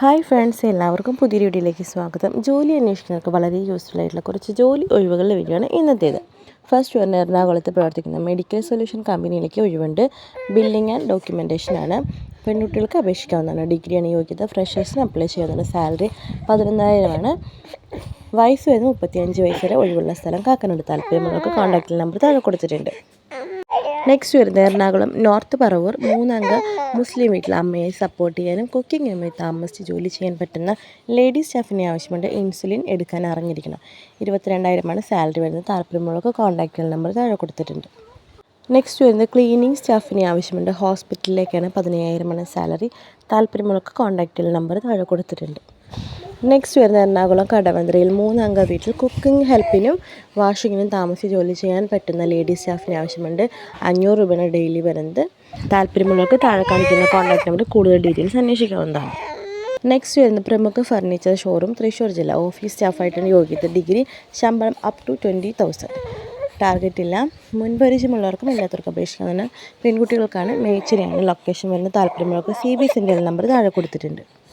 Hi friends എല്ലാവർക്കും പുതിയ വീഡിയോയിലേക്ക് സ്വാഗതം. ജോലി അന്വേഷിക്കുന്നവർക്ക് വളരെ യൂസ്ഫുൾ ആയിട്ടുള്ള കുറച്ച് ജോലി ഒഴിവുകളുടെ വീഡിയോ ആണ് ഇന്നത്തേത്. ഫസ്റ്റ് വരുന്ന എറണാകുളത്ത് പ്രവർത്തിക്കുന്ന മെഡിക്കൽ സൊല്യൂഷൻ കമ്പനിയിലേക്ക് ഒഴിവുണ്ട്. ബില്ലിംഗ് ആൻഡ് ഡോക്യുമെന്റേഷൻ ആണ്. പെൺകുട്ടികൾക്ക് അപേക്ഷിക്കാവുന്നതാണ്. ഡിഗ്രിയാണ് യോഗ്യത. ഫ്രഷേഴ്സിന് അപ്ലൈ ചെയ്യാവുന്നതാണ് സാലറി പതിനൊന്നായിരമാണ് വയസ്സ് വരുന്നത് മുപ്പത്തിയഞ്ച് വയസ്സ് വരെ ഒഴിവുള്ള സ്ഥലം കാക്കനോട് താല്പര്യമുള്ളവർക്ക് കോൺടാക്റ്റ് നമ്പർ താഴെ കൊടുത്തിട്ടുണ്ട്. നെക്സ്റ്റ് വരുന്നത് എറണാകുളം നോർത്ത് പറവൂർ. മൂന്നംഗ മുസ്ലിം വീട്ടിൽ അമ്മയെ സപ്പോർട്ട് ചെയ്യാനും കുക്കിംഗ് അമ്മയെ താമസിച്ച് ജോലി ചെയ്യാൻ പറ്റുന്ന ലേഡി സ്റ്റാഫിനെ ആവശ്യമുണ്ട്. ഇൻസുലിൻ എടുക്കാൻ അറിഞ്ഞിരിക്കണം. ഇരുപത്തിരണ്ടായിരമാണ് സാലറി വരുന്നത്. താല്പര്യമുള്ളവർക്ക് കോൺടാക്റ്റ് നമ്പർ താഴെ കൊടുത്തിട്ടുണ്ട്. നെക്സ്റ്റ് വരുന്നത് ക്ലീനിങ് സ്റ്റാഫിനെ ആവശ്യമുണ്ട്. ഹോസ്പിറ്റലിലേക്കാണ് പതിനയ്യായിരമാണ് സാലറി താല്പര്യമുള്ളവർക്ക് കോൺടാക്റ്റ് നമ്പർ താഴെ കൊടുത്തിട്ടുണ്ട്. നെക്സ്റ്റ് വരുന്ന എറണാകുളം കടവന്ത്രയിൽ മൂന്നംഗ വീട്ടിൽ കുക്കിംഗ് ഹെൽപ്പിനും വാഷിങ്ങിനും താമസിച്ച് ജോലി ചെയ്യാൻ പറ്റുന്ന ലേഡീസ് സ്റ്റാഫിന് ആവശ്യമുണ്ട്. അഞ്ഞൂറ് രൂപയാണ് ഡെയിലി വരുന്നത്. താല്പര്യമുള്ളവർക്ക് താഴെ കാണിക്കുന്ന കോൺടാക്ട് നമ്പർ കൂടുതൽ ഡീറ്റെയിൽസ് അന്വേഷിക്കാവുന്നതാണ്. നെക്സ്റ്റ് വരുന്ന പ്രമുഖ ഫർണിച്ചർ ഷോറൂം തൃശ്ശൂർ ജില്ല ഓഫീസ് സ്റ്റാഫായിട്ടാണ് യോഗ്യത ഡിഗ്രി ശമ്പളം up to twenty thousand target ഇല്ല. മുൻപരിചയമുള്ളവർക്കും എല്ലാത്തവർക്കും അപേക്ഷിക്കുന്നതിന് പെൺകുട്ടികൾക്കാണ് മേച്ചിരിയാണ് ലൊക്കേഷൻ വരുന്ന താല്പര്യമുള്ളവർക്ക് സി ബി എസ് ഇന്റെ നമ്പർ താഴെ കൊടുത്തിട്ടുണ്ട്.